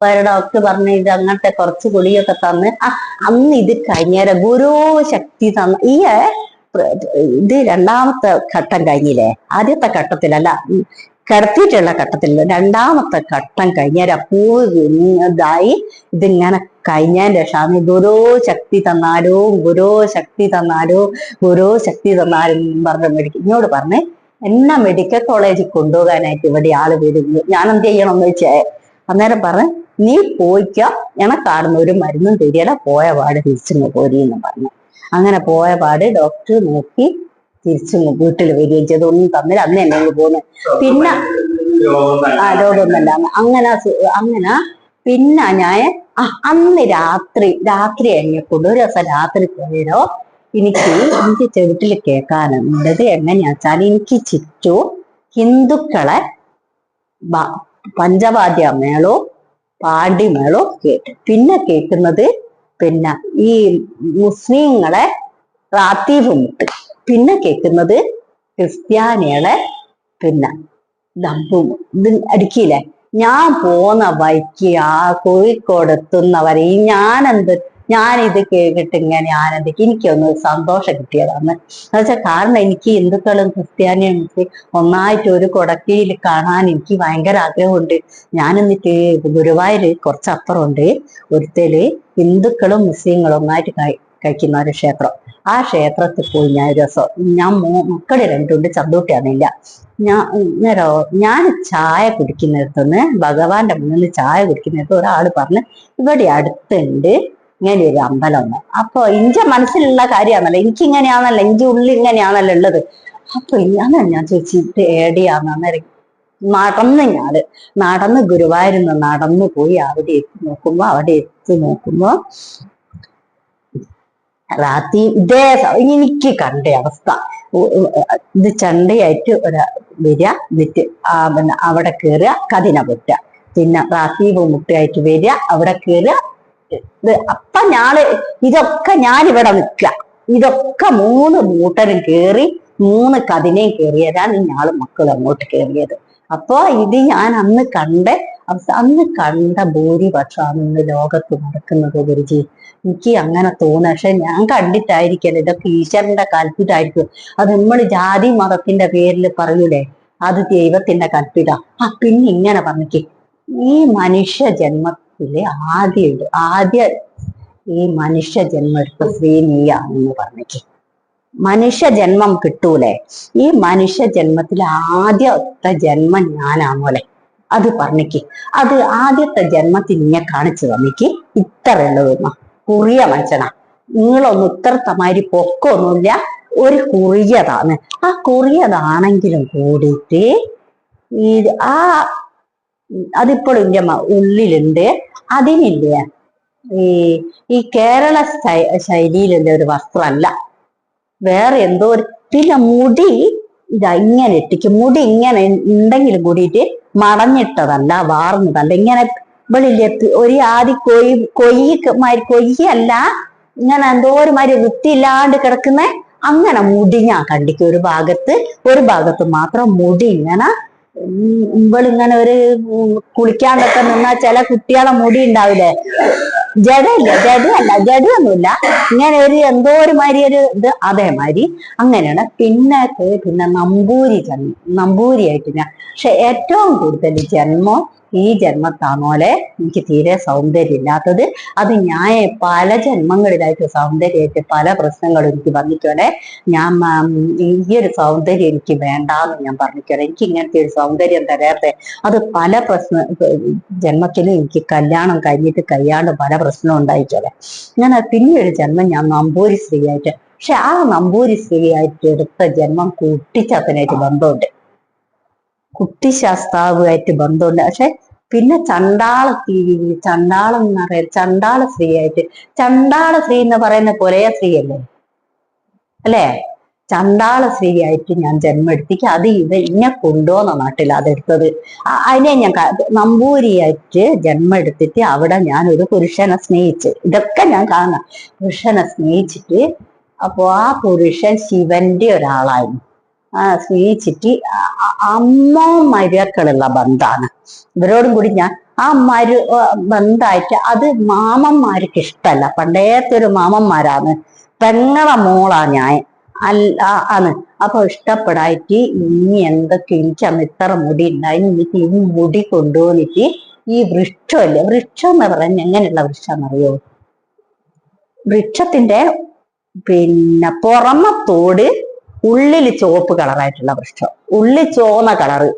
അപ്പൊ ഡോക്ടർ പറഞ്ഞ ഇത് അങ്ങനത്തെ കുറച്ച് ഗുളിയൊക്കെ തന്ന്. അന്ന് ഇത് കഴിഞ്ഞേരെ ഗുരു ശക്തി തന്ന. ഈ ഇത് രണ്ടാമത്തെ ഘട്ടം കഴിഞ്ഞില്ലേ? ആദ്യത്തെ ഘട്ടത്തിലല്ല കിടത്തിയിട്ടുള്ള ഘട്ടത്തിൽ രണ്ടാമത്തെ ഘട്ടം കഴിഞ്ഞാൽ പൂവ് വിരിഞ്ഞതായി ഇതിങ്ങനെ കഴിഞ്ഞതിന്റെ ക്ഷാമി ഗുരു ശക്തി തന്നാലോ ഗുരു ശക്തി തന്നാലോ ഗുരു ശക്തി തന്നാലും പറഞ്ഞ മെഡിക്കൽ എന്നോട് പറഞ്ഞേ എന്നെ മെഡിക്കൽ കോളേജിൽ കൊണ്ടുപോകാനായിട്ട് ഇവിടെ ആൾ വരുന്നു. ഞാൻ എന്ത് ചെയ്യണം എന്ന് വെച്ചേ? അന്നേരം പറഞ്ഞ് നീ പോയിക്ക. എനക്കാടുന്ന ഒരു മരുന്നും തരികയില്ല പോയ പാട് തിരിച്ചിങ്ങ് പോരീന്ന് പറഞ്ഞു. അങ്ങനെ പോയ പാട് ഡോക്ടർ നോക്കി തിരിച്ചു വീട്ടിൽ വരികയും ചെയ്തു. ഒന്നും തന്നില്ല. അന്ന് എന്നെ പോന്നു. പിന്നെ ആ രോഗമൊന്നുമല്ല. അങ്ങനെ അങ്ങനെ പിന്നെ ഞാൻ അന്ന് രാത്രി രാത്രി എന്നെ കൊണ്ട് ഒരു ദിവസം രാത്രി പോയതോ എനിക്ക് എനിക്ക് ചെവിട്ടിൽ കേൾക്കാനുള്ളത് എങ്ങനെയാ വെച്ചാൽ എനിക്ക് ചുറ്റും ഹിന്ദുക്കളെ പഞ്ചവാദ്യ മേളോ പാണ്ടിമേളോ കേട്ടു. പിന്നെ കേൾക്കുന്നത് പിന്നെ ഈ മുസ്ലിങ്ങളെ റാത്തീഫ് മുട്ട് പിന്നെ കേൾക്കുന്നത് ക്രിസ്ത്യാനികളെ പിന്നെ ദമ്പും. ഇത് അടിക്കില്ലേ ഞാൻ പോന്ന വഴിക്ക് ആ കോഴിക്കോട് എത്തുന്നവരെ ഈ ഞാനെന്ത് ഇത് കേട്ടിട്ട് ഇങ്ങനെ ആനന്ദിക്കും. എനിക്കൊന്ന് സന്തോഷം കിട്ടിയതാണ്. എന്നുവെച്ചാൽ കാരണം എനിക്ക് ഹിന്ദുക്കളും ക്രിസ്ത്യാനിയും ഒന്നായിട്ട് ഒരു കൊടക്കയിൽ കാണാൻ എനിക്ക് ഭയങ്കര ആഗ്രഹമുണ്ട്. ഞാൻ എന്നിട്ട് ഗുരുവായൂര് കുറച്ചപ്പുറമുണ്ട്. ഒരുത്തൽ ഹിന്ദുക്കളും മുസ്ലിങ്ങളും ഒന്നായിട്ട് കഴി- കഴിക്കുന്ന ഒരു ക്ഷേത്രം. ആ ക്ഷേത്രത്തിൽ പോയി ഞാൻ ഒരു ദിവസം ഞാൻ മക്കളെ രണ്ടുണ്ട് ചന്തൂട്ടിയാണില്ല ഞാൻ ഞാൻ ചായ കുടിക്കുന്നിടത്തുനിന്ന് ഭഗവാന്റെ മുന്നിൽ ചായ കുടിക്കുന്നിടത്ത് ഒരാൾ പറഞ്ഞ് ഇവിടെ അടുത്തുണ്ട് ഇങ്ങനെ ഒരു അമ്പലം ഒന്ന് അപ്പൊ ഇഞ്ച മനസ്സിലുള്ള കാര്യമാണല്ലോ. എനിക്ക് ഇങ്ങനെയാണല്ലോ ഇഞ്ചി ഉള്ളിൽ ഇങ്ങനെയാണല്ലോ ഉള്ളത്. അപ്പൊ അതാണ് ഞാൻ ചോദിച്ചു ഇത് ഏടിയാന്നാന്ന് അന്നേരം നടന്ന് ഞാൻ നടന്ന് ഗുരുവായൂരിന്ന് നടന്നു പോയി അവിടെ എത്തി നോക്കുമ്പോ അവിടെ എത്തി നോക്കുമ്പോ രാത്രി ഇതേ എനിക്ക് കണ്ട അവസ്ഥ. ഇത് ചണ്ടയായിട്ട് ഒരാ വരിക എന്നിട്ട് അവിടെ കയറുക കതിന പൊറ്റ പിന്നെ റാത്തീവ് മുട്ടയായിട്ട് വരിക അവിടെ കയറുക ഇത് അപ്പൊ ഞാൾ ഇതൊക്കെ ഞാൻ ഇവിടെ നിൽക്കുക ഇതൊക്കെ മൂന്ന് മൂട്ടനും കേറി മൂന്ന് കതിനയും കയറിയതാണ് ഞാൾ മക്കൾ അങ്ങോട്ട് കയറിയത് അപ്പൊ ഇത് ഞാൻ അന്ന് കണ്ട അന്ന് കണ്ട ഭൂരിപക്ഷമാണ് ഇന്ന് ലോകത്ത് നടക്കുന്നത് ഗുരുജി. എനിക്ക് അങ്ങനെ തോന്നുക പക്ഷെ ഞാൻ കണ്ടിട്ടായിരിക്കല്ലോ ഇതൊക്കെ ഈശ്വരന്റെ കൽപ്പിതായിരിക്കും. അത് നമ്മൾ ജാതി മതത്തിന്റെ പേരിൽ പറയൂലേ? അത് ദൈവത്തിന്റെ കൽപ്പിത. ആ പിന്നെ ഇങ്ങനെ പറഞ്ഞിട്ട് ഈ മനുഷ്യ ജന്മത്തിൽ ആദ്യം ആദ്യ ഈ മനുഷ്യ ജന്മെടുത്ത എടുത്ത എന്ന് പറഞ്ഞിക്ക് മനുഷ്യ ജന്മം കിട്ടൂലേ? ഈ മനുഷ്യ ജന്മത്തിൽ ആദ്യത്തെ ജന്മം ഞാനാണോലെ അത് പറഞ്ഞിക്ക്. അത് ആദ്യത്തെ ജന്മത്തിൽ ഇങ്ങനെ കാണിച്ചു തന്നിക്ക്. ഇത്ര ഉള്ളതെന്ന് കുറിയ മനുഷ്യന. നിങ്ങളൊന്നും ഇത്ര തമാരി പൊക്കൊന്നുമില്ല. ഒരു കുറിയതാണ്. ആ കുറിയതാണെങ്കിലും കൂടിയിട്ട് ഈ ആ അതിപ്പോഴും ഉള്ളിലുണ്ട്. അതിനില്ലേ? ഈ ഈ കേരള സ്റ്റൈ ശൈലിയിലുള്ള ഒരു വസ്ത്രമല്ല. വേറെ എന്തോ ഒരു പിന്നെ മുടി ഇതാ ഇങ്ങനെ ഇട്ടിക്കും മുടി ഇങ്ങനെ ഉണ്ടെങ്കിലും കൂടിയിട്ട് മടഞ്ഞിട്ടതല്ല വാർന്നതല്ല. ഇങ്ങനെ വെളിയിലെ ഒരു ആദ്യ കൊയ് കൊയ്യ് മാതിരി കൊയ്യല്ല ഇങ്ങനെ എന്തോ ഒരു മാതിരി വൃത്തിയില്ലാണ്ട് കിടക്കുന്ന അങ്ങനെ മുടി ഞാൻ കണ്ടിക്കും ഒരു ഭാഗത്ത് ഒരു ഭാഗത്ത് മാത്രം മുടി ഇങ്ങനെ ഇവളിങ്ങനെ ഒരു കുളിക്കാണ്ടൊക്കെ നിന്നാ ചില കുട്ടികളെ മുടി ഉണ്ടാവില്ലേ ജടയില്ല ജടയല്ല ജടയൊന്നുമില്ല ഇങ്ങനെ ഒരു എന്തോ ഒരു മാതിരി ഒരു ഇത് അതേമാതിരി അങ്ങനെയാണ്. പിന്നെ പിന്നെ നമ്പൂരി നമ്പൂരിയായിട്ട് ഞാൻ. പക്ഷെ ഏറ്റവും കൂടുതൽ ജന്മം ഈ ജന്മത്താണോലെ എനിക്ക് തീരെ സൗന്ദര്യം ഇല്ലാത്തത് അത് ഞാൻ പല ജന്മങ്ങളിലായിട്ട് സൗന്ദര്യമായിട്ട് പല പ്രശ്നങ്ങളും എനിക്ക് വന്നിട്ടോടെ ഞാൻ ഈ ഒരു സൗന്ദര്യം എനിക്ക് വേണ്ടാന്ന് ഞാൻ പറഞ്ഞിട്ടോടെ എനിക്ക് ഇങ്ങനത്തെ ഒരു സൗന്ദര്യം തരാത്തെ അത് പല പ്രശ്ന ജന്മത്തിലും എനിക്ക് കല്യാണം കഴിഞ്ഞിട്ട് കഴിയാണ്ട് പല പ്രശ്നവും ഉണ്ടായിട്ടോടെ ഞാൻ പിന്നെയൊരു ജന്മം ഞാൻ നമ്പൂരി സ്ത്രീയായിട്ട് പക്ഷെ ആ നമ്പൂരി സ്ത്രീയായിട്ട് എടുത്ത ജന്മം കുട്ടിച്ചാത്തനായിട്ട് ബന്ധമുണ്ട്. കുട്ടിശാസ്താവുമായിട്ട് ബന്ധമുണ്ട്. പക്ഷെ പിന്നെ ചണ്ടാള സ്ത്രീ ചണ്ടാളം എന്ന് പറയാ ചണ്ടാള സ്ത്രീ ആയിട്ട്. ചണ്ടാള സ്ത്രീ എന്ന് പറയുന്ന കൊലയ സ്ത്രീ അല്ലേ? ചണ്ടാള സ്ത്രീ ആയിട്ട് ഞാൻ ജന്മെടുത്തിക്ക് അത് ഇത് ഇന്നെ കൊണ്ടുപോന്ന നാട്ടിൽ അതെടുത്തത് അതിനെ ഞാൻ നമ്പൂരിയായിട്ട് ജന്മെടുത്തിട്ട് അവിടെ ഞാൻ ഒരു പുരുഷനെ സ്നേഹിച്ച്. ഇതൊക്കെ ഞാൻ കാണാം. പുരുഷനെ സ്നേഹിച്ചിട്ട് അപ്പോ ആ പുരുഷൻ ശിവന്റെ ഒരാളായിരുന്നു. സ്നേഹിച്ചിട്ട് അമ്മ മരുക്കളുള്ള ബന്ധാണ്. ഇവരോടും കൂടി ഞാൻ ആ മരു ബന്ധായിട്ട് അത് മാമന്മാർക്ക് ഇഷ്ടമല്ല പണ്ടേത്തെ ഒരു മാമന്മാരാണ്. പെങ്ങളെ മോളാ ഞാൻ. അല്ല ആണ്. അപ്പൊ ഇഷ്ടപ്പെടായിട്ട് ഇനി എന്തൊക്കെ എനിക്ക് അന്ന് ഇത്ര മുടി ഉണ്ടായി. എനിക്ക് ഈ മുടി കൊണ്ടുപോന്നിട്ട് ഈ വൃക്ഷമല്ലേ? വൃക്ഷം എന്ന് പറഞ്ഞ എങ്ങനെയുള്ള വൃക്ഷം അറിയോ? വൃക്ഷത്തിന്റെ പിന്നെ പുറമത്തോട് ഉള്ളിൽ ചുവപ്പ് കളറായിട്ടുള്ള വൃക്ഷം. ഉള്ളിൽ ചുവന്ന കളറ്.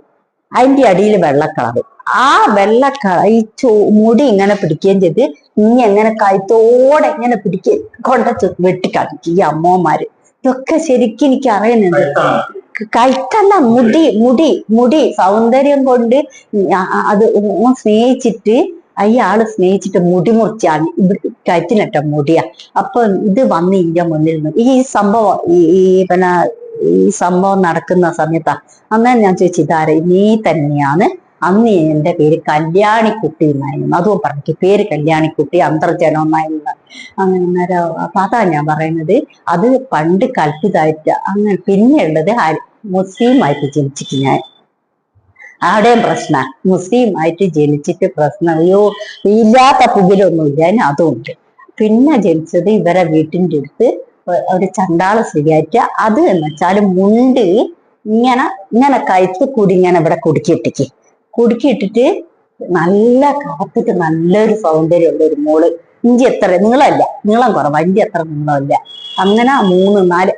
അതിന്റെ അടിയിൽ വെള്ള കളറ്. ആ വെള്ള കളർ ഈ ചോ മുടി ഇങ്ങനെ പിടിക്കുകയും ചെയ്ത് നീ എങ്ങനെ കഴുത്തോടെ എങ്ങനെ പിടിക്കുകയും കൊണ്ട വെട്ടിക്കാണിക്കും ഈ അമ്മമാര് ഇതൊക്കെ ശരിക്കും എനിക്ക് അറിയുന്നുണ്ട് കൈത്തല്ല മുടി മുടി മുടി. സൗന്ദര്യം കൊണ്ട് അത് സ്നേഹിച്ചിട്ട് അയാൾ സ്നേഹിച്ചിട്ട് മുടി മുറിച്ചാണ് കയറ്റിനിട്ട മുടിയാ. അപ്പൊ ഇത് വന്ന് ഇന്റെ മുന്നിൽ നിന്ന്. ഈ സംഭവം ഈ പിന്നെ ഈ സംഭവം നടക്കുന്ന സമയത്താ. അന്നേരം ഞാൻ ചോദിച്ചു ഇതാര നീ തന്നെയാണ്. അന്ന് എന്റെ പേര് കല്യാണിക്കുട്ടി എന്നായിരുന്നു. അതും പറഞ്ഞു. പേര് കല്യാണിക്കുട്ടി അന്തർജനം എന്നായിരുന്നു. അങ്ങനെ അന്നേരം അപ്പൊ അതാ ഞാൻ പറയുന്നത്. അത് പണ്ട് കൽപ്പിതായിട്ട് അങ്ങനെ പിന്നെയുള്ളത് മുസ്ലിം ആയിട്ട് ജനിച്ചിട്ട് ഞാൻ. അവിടെയും പ്രശ്ന. മുസ്ലിം ആയിട്ട് ജനിച്ചിട്ട് പ്രശ്നം. അയ്യോ ഇല്ലാത്ത പുകിലൊന്നുമില്ല. അതും ഉണ്ട്. പിന്നെ ജനിച്ചത് ഇവരെ വീട്ടിന്റെ അടുത്ത് ഒരു ചണ്ടാളം സ്ത്രീയായിട്ട് അത് എന്ന് വെച്ചാൽ മുണ്ട് ഇങ്ങനെ ഇങ്ങനെ കഴുത്ത് കൂടി ഇങ്ങനെ ഇവിടെ കുടുക്കിയിട്ടിക്ക് കുടുക്കിയിട്ടിട്ട് നല്ല കറുത്തിട്ട് നല്ലൊരു സൗന്ദര്യമുള്ള ഒരു മോൾ. ഇഞ്ചി എത്ര? നീളമല്ല. നീളം കുറവാ. ഇഞ്ചി എത്ര നീളമല്ല. അങ്ങനെ മൂന്ന് നാല്.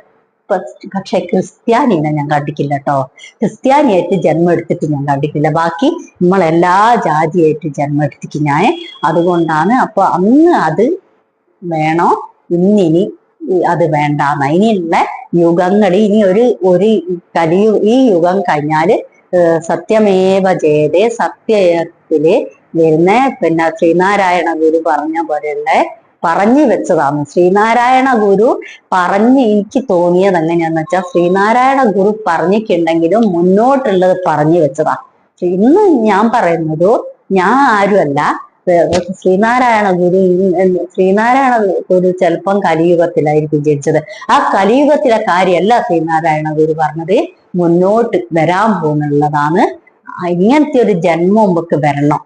പക്ഷെ ക്രിസ്ത്യാനിനെ ഞാൻ കണ്ടിക്കില്ല കേട്ടോ ക്രിസ്ത്യാനിയായിട്ട് ജന്മം എടുത്തിട്ട് ഞാൻ കണ്ടിക്കില്ല ബാക്കി നമ്മളെല്ലാ ജാതിയായിട്ട് ജന്മം എടുത്തിട്ട് ഞാൻ. അതുകൊണ്ടാണ് അപ്പൊ അന്ന് അത് വേണോ? ഇന്നിനി അത് വേണ്ടാന്ന്. ഇനിയുള്ള യുഗങ്ങളിൽ ഇനി ഒരു ഒരു കലിയു ഈ യുഗം കഴിഞ്ഞാൽ സത്യമേവ ജയതേ സത്യത്തിൽ വരുന്ന പിന്നെ ശ്രീനാരായണ ഗുരു പറഞ്ഞ പോലെയുള്ള പറഞ്ഞു വെച്ചതാണ്. ശ്രീനാരായണ ഗുരു പറഞ്ഞ് എനിക്ക് തോന്നിയത് എങ്ങനെയാന്ന് വെച്ചാൽ ശ്രീനാരായണ ഗുരു പറഞ്ഞിട്ടുണ്ടെങ്കിലും മുന്നോട്ടുള്ളത് പറഞ്ഞു വെച്ചതാ. ഇന്ന് ഞാൻ പറയുന്നത് ഞാൻ ആരുമല്ല ശ്രീനാരായണ ഗുരു ശ്രീനാരായണ ഗുരു ചിലപ്പം കലിയുഗത്തിലായിരിക്കും ജനിച്ചത്. ആ കലിയുഗത്തിലെ കാര്യമല്ല ശ്രീനാരായണ ഗുരു പറഞ്ഞത്. മുന്നോട്ട് വരാൻ പോകുന്നുള്ളതാണ്. ഇങ്ങനത്തെ ഒരു ജന്മം നമുക്ക് വരണം.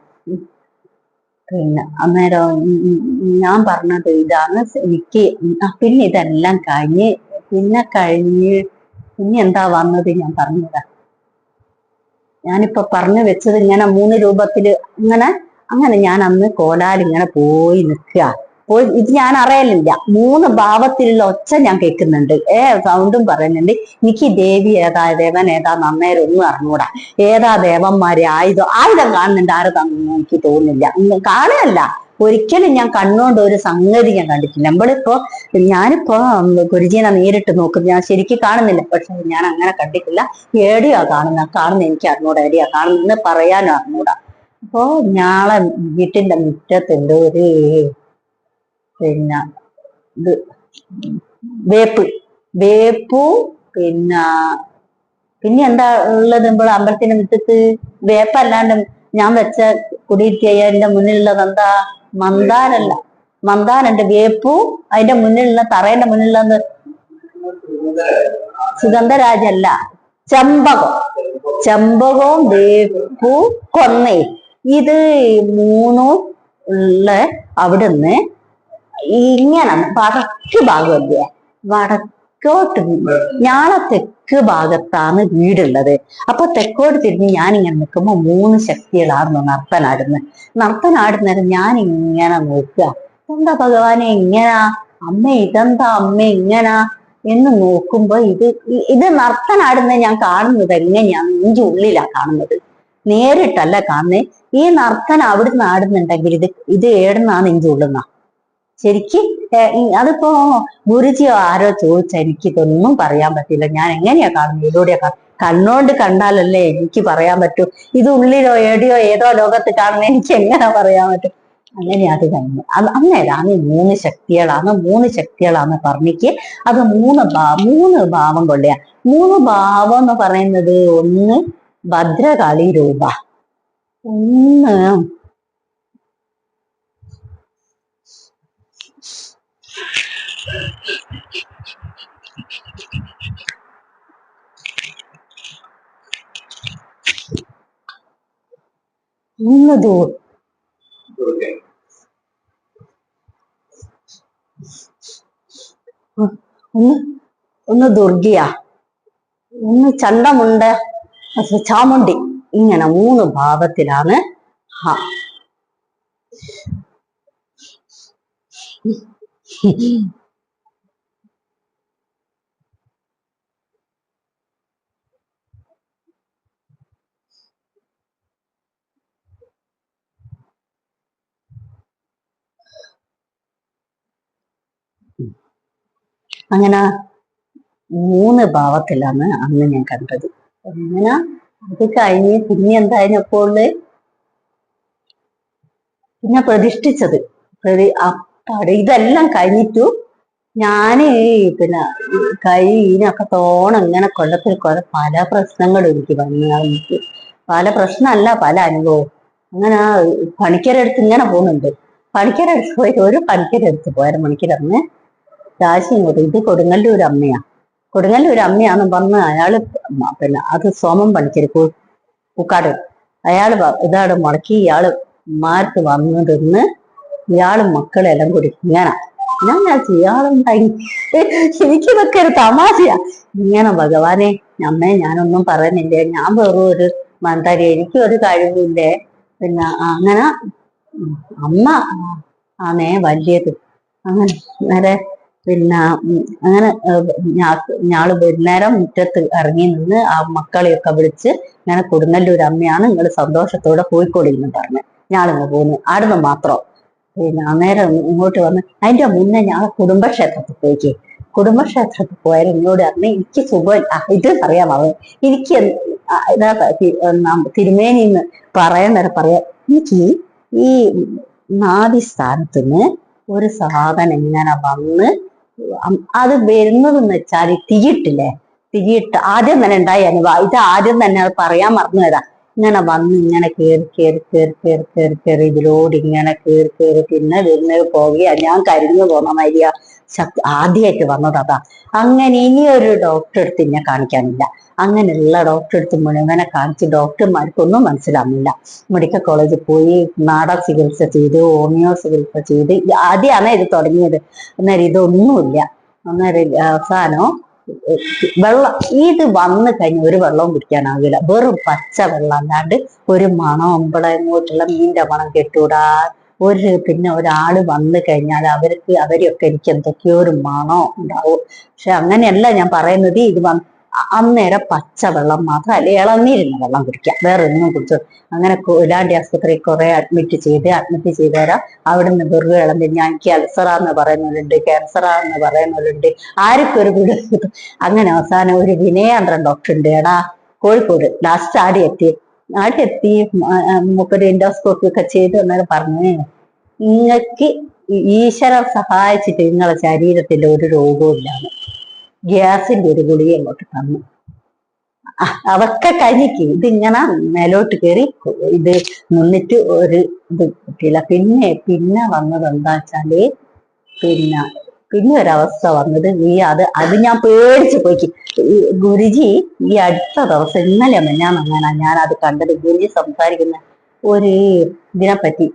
പിന്നെ അന്നേരം ഞാൻ പറഞ്ഞത് ഇതാണ്. എനിക്ക് പിന്നെ ഇതെല്ലാം കഴിഞ്ഞ് പിന്നെ കഴിഞ്ഞ് പിന്നെ എന്താ വന്നത് ഞാൻ പറഞ്ഞതാ ഞാനിപ്പോ പറഞ്ഞു വെച്ചത് ഇങ്ങനെ മൂന്ന് രൂപത്തിൽ ഇങ്ങനെ അങ്ങനെ ഞാൻ അന്ന് കോലാലിങ്ങനെ പോയി നിൽക്കുക. പോയി ഇത് ഞാൻ അറിയലില്ല. മൂന്ന് ഭാവത്തിലുള്ള ഒച്ച ഞാൻ കേൾക്കുന്നുണ്ട്. ഏ സൗണ്ടും പറയുന്നുണ്ട്. എനിക്ക് ദേവി ഏതാ ദേവൻ ഏതാ നന്നേരം ഒന്നും അറിഞ്ഞൂടാ. ഏതാ ദേവന്മാരെ ആയുധം ആയുധം കാണുന്നുണ്ട്. ആര് തന്നു എനിക്ക് തോന്നുന്നില്ല. കാണുകയല്ല. ഒരിക്കലും ഞാൻ കണ്ണുകൊണ്ട് ഒരു സംഗതി ഞാൻ കണ്ടിട്ടില്ല. നമ്മളിപ്പോ ഞാനിപ്പോ ഗുരുജീനെ നേരിട്ട് നോക്കും ഞാൻ ശരിക്കും കാണുന്നില്ല. പക്ഷെ ഞാൻ അങ്ങനെ കണ്ടിട്ടില്ല. ഏടിയാ കാണുന്ന. കാണുന്ന എനിക്ക് അറിഞ്ഞൂടാ. ഏടിയാ കാണുന്ന. പറയാനും അറിഞ്ഞൂടാ. അപ്പോ ഞാളെ വീട്ടിന്റെ മുറ്റത്തുണ്ട് ഒരു പിന്നെ ഇത് വേപ്പ് വേപ്പു പിന്നെ പിന്നെ എന്താ ഉള്ളത് നമ്മൾ അമ്പലത്തിന്റെ മുറ്റത്ത്? വേപ്പല്ലാണ്ട് ഞാൻ വെച്ച കുടിയിരിക്കയ്യന്റെ മുന്നിലുള്ളത് എന്താ? മന്ദാരല്ല മന്ദാരുണ്ട് വേപ്പു അതിന്റെ മുന്നിലുള്ള തറയുടെ മുന്നിലുള്ളത് സുഗന്ധരാജല്ല. ചെമ്പകം. ചമ്പകവും വേപ്പു കൊന്നേ. ഇത് മൂന്നോ ഉള്ള അവിടുന്ന് ഇങ്ങനെ വടക്ക് ഭാഗമല്ലേ? വടക്കോട്ട് ഞാളെ തെക്ക് ഭാഗത്താണ് വീടുള്ളത്. അപ്പൊ തെക്കോട്ട് തിരിഞ്ഞ് ഞാൻ ഇങ്ങനെ നിൽക്കുമ്പോ മൂന്ന് ശക്തികളായിരുന്നു നർത്തനാടുന്നത് നർത്തനാടുന്നേരം ഞാൻ ഇങ്ങനെ നോക്കുക. എന്താ ഭഗവാനെ ഇങ്ങനാ? അമ്മ ഇതെന്താ അമ്മ ഇങ്ങനാ? എന്ന് നോക്കുമ്പോ ഇത് ഇത് നർത്തനാടുന്ന ഞാൻ കാണുന്നത്. എങ്ങനെയാണ് എന്റെ ഉള്ളിലാ കാണുന്നത്. നേരിട്ടല്ല കാണുന്നത് ഈ നർത്തൻ അവിടുന്ന് ആടുന്നുണ്ടെങ്കിൽ ഇത് ഇത് ഏടുന്നാണ് എനിക്ക് ഉള്ളുന്ന. ശരിക്ക് അതിപ്പോ ഗുരുജിയോ ആരോ ചോദിച്ച എനിക്ക് ഇതൊന്നും പറയാൻ പറ്റില്ല. ഞാൻ എങ്ങനെയാ കാണുന്നത് ഇതിലൂടെയാ കണ്ണോണ്ട് കണ്ടാലല്ലേ എനിക്ക് പറയാൻ പറ്റൂ. ഇത് ഉള്ളിലോ ഏടിയോ ഏതോ ലോകത്ത് കാണുന്ന എനിക്ക് എങ്ങനെ പറയാൻ പറ്റും? അങ്ങനെ അത് കഴിഞ്ഞു. അത് ഈ മൂന്ന് ശക്തികളാണ് മൂന്ന് ശക്തികളാണ് പറഞ്ഞിക്ക്. അത് മൂന്ന് ഭാ മൂന്ന് ഭാവം കൊള്ളിയ. മൂന്ന് ഭാവം എന്ന് പറയുന്നത് ഒന്ന് ഭദ്രകാളി രൂപ. ഒന്ന്. ഒന്ന് ദൂർ. ഒന്ന് ഒന്ന് ദുർഗിയ ഒന്ന് ചണ്ടമുണ്ട് ചാമുണ്ടി ഇങ്ങനെ മൂന്ന് ഭാവത്തിലാണ് ഹ. അങ്ങനെ മൂന്ന് ഭാവത്തിലാണ് അന്ന് ഞാൻ കണ്ടത്. അങ്ങനെ അത് കഴിഞ്ഞ് പിന്നെ എന്തായാലും അപ്പോൾ പിന്നെ പ്രതിഷ്ഠിച്ചത്. പ്രതി ഇതെല്ലാം കഴിഞ്ഞിട്ടു ഈ പിന്നെ കൈ ഇതിനൊക്കെ തോണം ഇങ്ങനെ കൊല്ലത്തിൽ കുറെ പല പ്രശ്നങ്ങളും എനിക്ക് വന്നു. എനിക്ക് പല പ്രശ്നമല്ല പല അനുഭവം അങ്ങനെ പണിക്കരടുത്ത് ഇങ്ങനെ പോകുന്നുണ്ട്. പണിക്കരടുത്ത് പോയിട്ട് ഒരു പണിക്കരടുത്ത് പോയാലും മണിക്കരന്ന് രാശി ഇങ്ങോട്ട്. ഇത് കൊടുങ്ങല്ലൂർ അമ്മയാ കൊടുങ്ങല്ലൂർ അമ്മയാണ് വന്ന് അയാൾ പിന്നെ അത് സോമം പണിക്കര് പൂ- പൂക്കാട് അയാൾ ഇതാട് മുടക്കി ഇയാൾ ഉമ്മാർക്ക് വന്നു തിന്ന് ഇയാളും മക്കളെല്ലാം കൂടി ഇങ്ങനെ ഞാൻ വിചാരിച്ചു ഇയാളുണ്ടായി എനിക്കിതൊക്കെ ഒരു തമാശയാ. ഇങ്ങനെ ഭഗവാനെ അമ്മേ ഞാനൊന്നും പറയുന്നില്ലേ? ഞാൻ വെറും ഒരു മന്ദാരി എനിക്കും ഒരു കഴിവില്ലേ? പിന്നെ അങ്ങനെ അമ്മ ആണേ വലിയത്. അങ്ങനെ നേരെ പിന്നെ അങ്ങനെ ഞാൾ വൈകുന്നേരം മുറ്റത്ത് ഇറങ്ങി നിന്ന് ആ മക്കളെയൊക്കെ വിളിച്ച് ഇങ്ങനെ കൊടുങ്ങല്ലൂർ അമ്മയാണ് നിങ്ങൾ സന്തോഷത്തോടെ കോഴിക്കോടിന്ന് പറഞ്ഞു. ഞാളിങ്ങ് പോന്നു. ആടുന്ന് മാത്രം. പിന്നെ അന്നേരം ഇങ്ങോട്ട് വന്ന് അതിന്റെ മുന്നേ ഞാൻ കുടുംബക്ഷേത്രത്തിൽ പോയിക്ക് കുടുംബക്ഷേത്രത്തിൽ പോയാൽ എന്നോട് പറഞ്ഞു എനിക്ക് സുഖം ഇത് ഇത് അറിയാമോ എനിക്ക് ഇതാ തിരുമേനിന്ന് പറയുന്നവരെ പറയാ എനിക്ക് ഈ നാദി സ്ഥാനത്തിന് ഒരു സാധനം ഇങ്ങനെ വന്ന് അത് വരുന്നതെന്ന് വെച്ചാൽ തിരിയിട്ടില്ലേ തിരിയിട്ട് ആദ്യം തന്നെ ഉണ്ടായി അനുഭവം. ഇത് ആദ്യം തന്നെ അത് പറയാൻ മറന്നുപോയതാ. ഇങ്ങനെ വന്ന് ഇങ്ങനെ കേറി കേറി കേറി കേറി കേറി കേറി ഇതിലോട് ഇങ്ങനെ കേറി കേറി പിന്നെ വരുന്നത് പോകുക ഞാൻ കരിഞ്ഞു പോന്ന മാതിരിയാ ആദ്യമായിട്ട് വന്നത് അതാ. അങ്ങനെ ഇനി ഒരു ഡോക്ടറെ അടുത്ത് ഇന്നെ കാണിക്കാനില്ല. അങ്ങനെയുള്ള ഡോക്ടറെ അടുത്ത് മുഴുവനെ കാണിച്ച് ഡോക്ടർമാർക്കൊന്നും മനസ്സിലാവുന്നില്ല. മെഡിക്കൽ കോളേജിൽ പോയി നാടൻ ചികിത്സ ചെയ്ത് ഹോമിയോ ചികിത്സ ചെയ്ത് ആദ്യമാണ് ഇത് തുടങ്ങിയത്. അന്നേരം ഇതൊന്നുമില്ല. അന്നേരം അവസാനം വെള്ളം ഇത് വന്നു കഴിഞ്ഞ് ഒരു വെള്ളവും കുടിക്കാനാവില്ല. വെറും പച്ച വെള്ളം അല്ലാണ്ട് ഒരു മണം അമ്പളം ഇങ്ങോട്ടുള്ള മീനിന്റെ മണം കെട്ടൂടാ ഒരു പിന്നെ ഒരാൾ വന്നു കഴിഞ്ഞാൽ അവർക്ക് അവരെയൊക്കെ എനിക്ക് എന്തൊക്കെയോ ഒരു മണോ ഉണ്ടാവും. പക്ഷെ അങ്ങനെയല്ല ഞാൻ പറയുന്നത്. ഇത് അന്നേരം പച്ച വെള്ളം മാത്രം അല്ലെ ഇളനീരുന്ന വെള്ളം കുടിക്കാം വേറെ ഒന്നും കുടിച്ചു അങ്ങനെ കൊയിലാണ്ടി ആസ്പത്രി കുറെ അഡ്മിറ്റ് ചെയ്ത് അഡ്മിറ്റ് ചെയ്തുതരാം അവിടെ നിന്ന് വെറുതെ ഇളഞ്ഞ് ഞാൻ ക്യാൻസറാന്ന് പറയുന്നവരുണ്ട് ക്യാൻസറാന്ന് പറയുന്നവരുണ്ട്. ആർക്കും ഒരു അങ്ങനെ അവസാനം ഒരു വിനയാന്ത്രൻ ഡോക്ടർ ഉണ്ട്. എടാ കോഴിക്കോട് ലാസ്റ്റ് ആടി എത്തി. ആടി എത്തി മുപ്പത് എൻഡോസ്കോപ്പി ഒക്കെ ചെയ്ത് അന്നേരം പറഞ്ഞു നിങ്ങൾക്ക് ഈശ്വരൻ സഹായിച്ചിട്ട് നിങ്ങളെ ശരീരത്തിൽ ഒരു രോഗവും ഇല്ലാന്ന് ഗ്യാസിന്റെ ഒരു ഗുളിക അങ്ങോട്ട് തന്നു. അതൊക്കെ കഴിഞ്ഞിക്ക് ഇതിങ്ങനെ മേലോട്ട് കയറി ഇത് നിന്നിട്ട് ഒരു ഇത് കിട്ടിയില്ല. പിന്നെ പിന്നെ വന്നത് എന്താ വെച്ചാൽ പിന്നെ പിന്നെ ഒരവസ്ഥ വന്നത് നീ അത് അത് ഞാൻ പേടിച്ചു പോയിക്ക് ഗുരുജി ഈ അടുത്ത ദിവസം ഇന്നലെ ഞാൻ അങ്ങനെ ഞാൻ അത് കണ്ടത്. ഗുരുജി സംസാരിക്കുന്ന ഒരു ഇതിനെപ്പറ്റി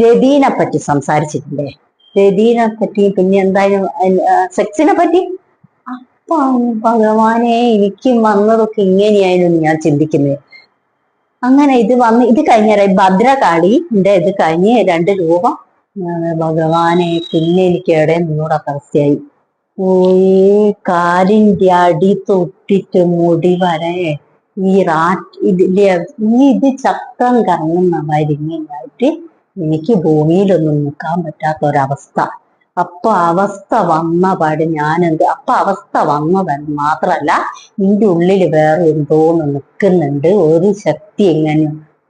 രതീനെ പറ്റി സംസാരിച്ചിട്ടില്ലേ രതീനെ പറ്റി പിന്നെ എന്തായാലും സെക്സിനെ പറ്റി അപ്പൊ ഭഗവാനെ എനിക്ക് വന്നതൊക്കെ ഇങ്ങനെയായിരുന്നു ഞാൻ ചിന്തിക്കുന്നത്. അങ്ങനെ ഇത് വന്ന് ഇത് കഴിഞ്ഞ ഭദ്രകാളിന്റെ ഇത് കഴിഞ്ഞ് രണ്ട് രൂപ ഭഗവാനെ പിന്നെ എനിക്ക് എവിടെ നിന്നൂടാത്ത അവസ്ഥയായി ഓയേ കാലിന്റെ അടി തൊട്ടിട്ട് മുടി വരെ ഈ റാറ്റ് ഇതിന്റെ ഈ ഇത് ചക്രം കറങ്ങുന്ന മരുങ്ങിനായിട്ട് എനിക്ക് ഭൂമിയിലൊന്നും നിൽക്കാൻ പറ്റാത്ത ഒരവസ്ഥ അപ്പൊ അവസ്ഥ വന്ന പാട് ഞാനെന്ത് അപ്പൊ അവസ്ഥ വന്നത് മാത്രല്ല നിന്റെ ഉള്ളിൽ വേറെ എന്തോന്ന് നിൽക്കുന്നുണ്ട്. ഒരു ശക്തി ഇങ്ങനെ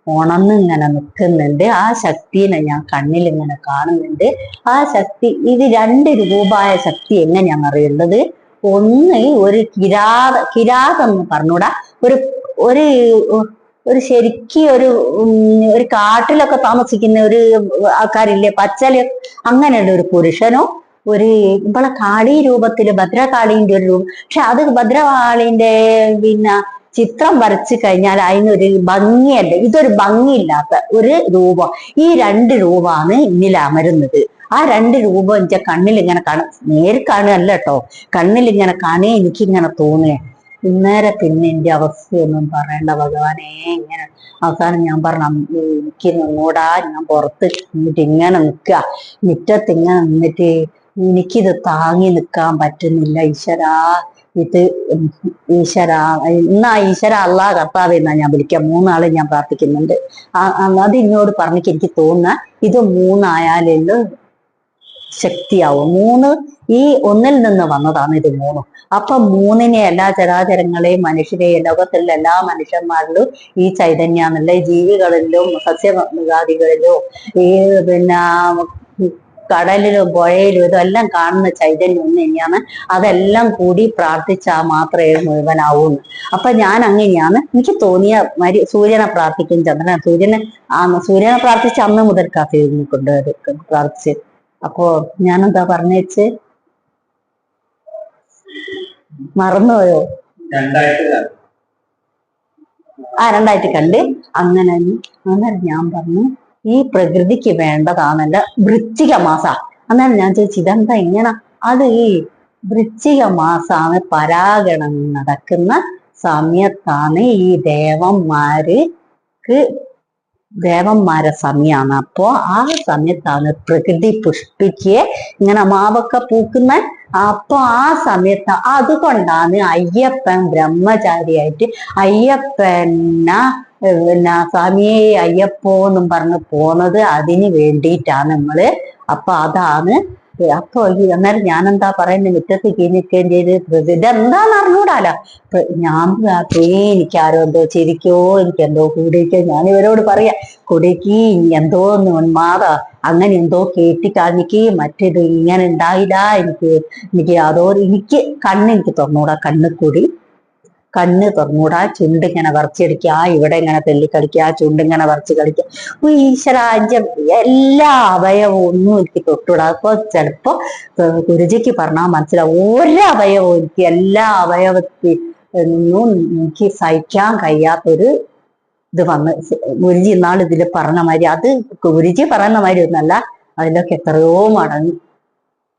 ഉണന്നിങ്ങനെ നിൽക്കുന്നുണ്ട്. ആ ശക്തിനെ ഞാൻ കണ്ണിൽ ഇങ്ങനെ കാണുന്നുണ്ട്. ആ ശക്തി ഇത് രണ്ട് രൂപമായ ശക്തി എങ്ങനെയാണ് അറിയുന്നത് ഒന്ന് ഒരു കിരാത കിരാതം എന്ന് പറഞ്ഞൂടാ. ഒരു ഒരു ഒരു ശരിക്ക് ഒരു ഒരു കാട്ടിലൊക്കെ താമസിക്കുന്ന ഒരു ആൾക്കാരില്ലേ പച്ചൽ അങ്ങനെയുള്ള ഒരു പുരുഷനോ ഒരു ഇവളെ കാളി രൂപത്തിൽ ഭദ്രകാളിന്റെ ഒരു രൂപം. പക്ഷെ അത് ഭദ്രകാളിന്റെ പിന്നെ ചിത്രം വരച്ചു കഴിഞ്ഞാൽ അതിനൊരു ഭംഗിയല്ല? ഇതൊരു ഭംഗിയില്ലാത്ത ഒരു രൂപം. ഈ രണ്ട് രൂപമാണ് ഇന്നിൽ അമരുന്നത്. ആ രണ്ട് രൂപം എന്റെ കണ്ണിൽ ഇങ്ങനെ കാണും. നേര് കാണുകയല്ല കേട്ടോ. കണ്ണിൽ ഇങ്ങനെ കാണേ എനിക്കിങ്ങനെ തോന്നുക ഇന്നേരെ പിന്നെ എന്റെ അവസ്ഥയൊന്നും പറയണ്ട ഭഗവാനെ ഇങ്ങനെ അവസാനം ഞാൻ പറഞ്ഞു "അമ്മ, എനിക്ക് നിന്നോടാ ഞാൻ പുറത്ത് നിന്നിട്ട് ഇങ്ങനെ നിൽക്കുക. മുറ്റത്ത് ഇങ്ങനെ നിന്നിട്ട് എനിക്കിത് താങ്ങി നിൽക്കാൻ പറ്റുന്നില്ല ഈശ്വരാ. ഇത് ഈശ്വര ഇന്നാ ഈശ്വര അള്ളാ കർത്താവ് എന്നാ ഞാൻ വിളിക്കാം. മൂന്നാളെ ഞാൻ പ്രാർത്ഥിക്കുന്നുണ്ട്. അത് എന്നോട് പറഞ്ഞിട്ട് എനിക്ക് തോന്നുന്ന ഇത് മൂന്നായാലും ശക്തിയാവും. മൂന്ന് ഈ ഒന്നിൽ നിന്ന് വന്നതാണ് ഇത് മൂന്നും. അപ്പൊ മൂന്നിനെ എല്ലാ ചരാചരങ്ങളെയും മനുഷ്യരെയും ലോകത്തിലുള്ള എല്ലാ മനുഷ്യന്മാരിലും ഈ ചൈതന്യ എന്നുള്ള ജീവികളിലും സസ്യമൃഗാദികളിലും ഈ പിന്നെ കടലിലും പുഴയിലും ഇതെല്ലാം കാണുന്ന ചൈതന്യം ഒന്ന് തന്നെയാണ് അതെല്ലാം കൂടി പ്രാർത്ഥിച്ചാൽ മാത്രമേ മുഴുവനാവൂന്ന്. അപ്പൊ ഞാൻ അങ്ങനെയാണ്. എനിക്ക് തോന്നിയ മരി സൂര്യനെ പ്രാർത്ഥിക്കും ചന്ദ്രനെ. സൂര്യനെ ആ സൂര്യനെ പ്രാർത്ഥിച്ച അന്ന് മുതൽ കാത്തിരുന്നു കൊണ്ട് പ്രാർത്ഥിച്ച്. അപ്പോ ഞാനെന്താ പറഞ്ഞേച്ച് മറന്നുപോയോ? രണ്ടായിട്ട് കാണും. ആ രണ്ടായിട്ട് കണ്ട് അങ്ങനെ അന്നേരം ഞാൻ പറഞ്ഞു. ഈ പ്രകൃതിക്ക് വേണ്ടതാണല്ല. വൃശ്ചിക മാസ. അന്നേരം ഞാൻ ചോദിച്ചു ഇതെന്താ ഇങ്ങനെ? അത് ഈ വൃശ്ചിക മാസാണ് പരാഗണം നടക്കുന്ന സമയത്താണ് ഈ ദേവന്മാർക്ക് ദേവന്മാരെ സമയമാണ് അപ്പോ ആ സമയത്താണ് പ്രകൃതി പുഷ്പിക്ക് ഇങ്ങനെ മാവൊക്കെ പൂക്കുന്ന. അപ്പൊ ആ സമയത്ത് അതുകൊണ്ടാണ് അയ്യപ്പൻ ബ്രഹ്മചാരിയായിട്ട് അയ്യപ്പന പിന്നെ സ്വാമിയെ അയ്യപ്പോ എന്നും പറഞ്ഞ് പോന്നത് അതിന് വേണ്ടിയിട്ടാണ് നമ്മൾ. അപ്പൊ അതാണ്. അപ്പൊ അന്നേരം ഞാൻ എന്താ പറയുന്നത് മുറ്റത്ത് കീഞ്ഞിക്കുകയും ചെയ്ത് ഇതെന്താന്ന് അറിഞ്ഞൂടാലോ. ഞാൻ എനിക്ക് ആരോ എന്തോ ചിരിക്കോ എനിക്ക് എന്തോ കൂടിക്കോ ഞാൻ ഇവരോട് പറയാ കുടിക്കി എന്തോ ഒന്ന് അങ്ങനെ എന്തോ കേട്ടി കാണിക്ക് മറ്റേത് ഇങ്ങനെ ഉണ്ടായില്ല എനിക്ക് എനിക്ക് അതോ എനിക്ക് കണ്ണ് എനിക്ക് തുറന്നൂടാ കണ്ണ് കൂടി. കണ്ണ് തുറന്നൂടാ ചുണ്ട് ഇങ്ങനെ വറച്ചടിക്കുക ഇവിടെ ഇങ്ങനെ തെല്ലിക്കളിക്കുക ചുണ്ട് ഇങ്ങനെ വറച്ച് ഓ ഈശ്വരാജ്യം എല്ലാ അവയവവും ഒന്നും എനിക്ക് തൊട്ടുകൂടാ അപ്പൊ ചിലപ്പോ ഗുരുജിക്ക് പറഞ്ഞാൽ മനസ്സിലാവും ഒരു അവയവവും എനിക്ക് എല്ലാ അവയവത്തിൽ നിന്നും എനിക്ക് സഹിക്കാൻ കഴിയാത്തൊരു ഇത് വന്ന് ഗുരുജി ഇന്നാൾ ഇതിൽ പറഞ്ഞ മാതിരി അത് ഗുരുജി പറയുന്ന മാതിരി ഒന്നല്ല അതിലൊക്കെ എത്രയോ മടങ്ങി.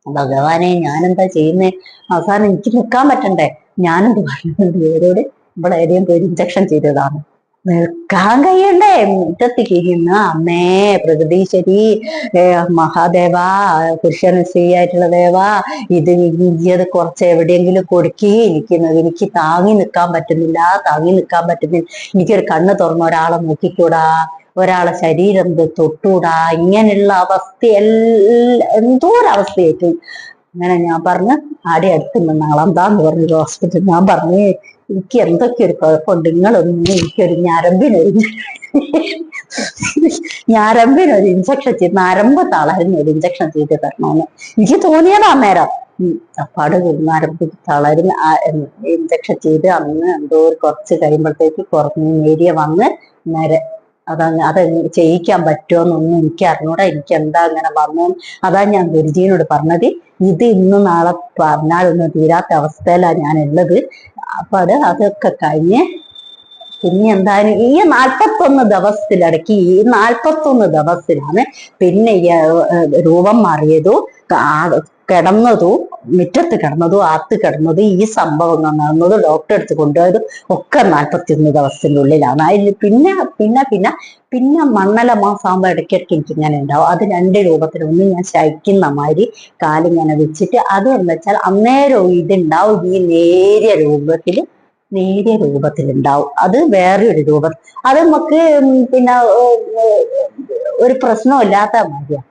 ഭഗവാനെ ഞാനെന്താ ചെയ്യുന്നേ? അവസാനം എനിക്ക് നിൽക്കാൻ പറ്റണ്ടേ? ഞാനെന്ത് പറയുന്നത് ഇവരോട് ഇവിടെ ഏതെങ്കിലും പോയി ഇഞ്ചക്ഷൻ ചെയ്തതാണ്. നിൽക്കാൻ കഴിയണ്ടേ? മുറ്റത്ത് കിരിയുന്ന അമ്മേ പ്രകൃതീശ്വരി മഹാദേവ ആയിട്ടുള്ള ദേവ ഇത് ഇഞ്ചിയത് കുറച്ച് എവിടെയെങ്കിലും കൊടുക്കി. ഇരിക്കുന്നത് എനിക്ക് താങ്ങി നിൽക്കാൻ പറ്റുന്നില്ല താങ്ങി നിൽക്കാൻ പറ്റുന്നില്ല. എനിക്കൊരു കണ്ണ് തുറന്ന് ഒരാളെ നോക്കിക്കൂടാ. ഒരാളെ ശരീരം തൊട്ടൂടാ. ഇങ്ങനെയുള്ള അവസ്ഥ എല്ലാ എന്തോ അങ്ങനെ ഞാൻ പറഞ്ഞു ആടെ അടുത്ത് നാളെന്താന്ന് പറഞ്ഞു ഹോസ്പിറ്റൽ ഞാൻ പറഞ്ഞു എനിക്ക് എന്തൊക്കെ ഒരു കുഴപ്പമുണ്ട് നിങ്ങളൊന്നും എനിക്കൊരു ഞരമ്പിനൊരു ഞരമ്പിനൊരു ഇഞ്ചക്ഷൻ ചെയ്ത് നരമ്പ് തളരുന്ന ഒരു ഇഞ്ചക്ഷൻ ചെയ്ത് തരണമെന്ന് എനിക്ക് തോന്നിയതാ നേരം. അപ്പാട് നരമ്പ് തളരുന്ന ഇഞ്ചക്ഷൻ ചെയ്ത് അന്ന് എന്തോ കുറച്ച് കഴിയുമ്പോഴത്തേക്ക് കുറഞ്ഞ നേരിയ വന്ന് നര അതങ്ങ് അത് ചെയ്യിക്കാൻ പറ്റുമോന്നൊന്നും എനിക്ക് അറിഞ്ഞൂടാ എനിക്ക് എന്താ അങ്ങനെ വന്നു അതാ ഞാൻ ഗുരുജീനോട് പറഞ്ഞത്. ഇത് ഇന്ന് നാളെ പറഞ്ഞാലൊന്നും തീരാത്ത അവസ്ഥയിലാണ് ഞാൻ ഉള്ളത് അപ്പൊ അത് അതൊക്കെ കഴിഞ്ഞ് പിന്നെ എന്തായാലും ഈ നാൽപ്പത്തൊന്ന് ദിവസത്തിലിടയ്ക്ക് ഈ നാൽപ്പത്തൊന്ന് ദിവസത്തിലാണ് പിന്നെ രൂപം മാറിയതും കിടന്നതും മുറ്റത്ത് കിടന്നതും ആത്ത് കിടന്നതും ഈ സംഭവങ്ങൾ നടന്നതും ഡോക്ടറെ അടുത്ത് കൊണ്ടുപോയതും ഒക്കെ നാൽപ്പത്തിയൊന്ന് ദിവസത്തിനുള്ളിലാണ്. അതിൽ പിന്നെ പിന്നെ പിന്നെ പിന്നെ മണ്ണല മാസാകുമ്പോൾ ഇടയ്ക്കിടയ്ക്ക് എനിക്ക് ഇങ്ങനെ ഉണ്ടാവും. അത് രണ്ട് രൂപത്തിൽ ഒന്ന് ഞാൻ ശയിക്കുന്ന മാതിരി കാലിങ്ങനെ വെച്ചിട്ട് അത് എന്ന് വെച്ചാൽ അന്നേരം ഇതുണ്ടാവും. ഈ നേരിയ രൂപത്തിൽ നേരിയ രൂപത്തിൽ ഉണ്ടാവും. അത് വേറെ ഒരു രൂപം. അത് നമുക്ക് പിന്നെ ഒരു പ്രശ്നമില്ലാത്ത മാതിരിയാണ്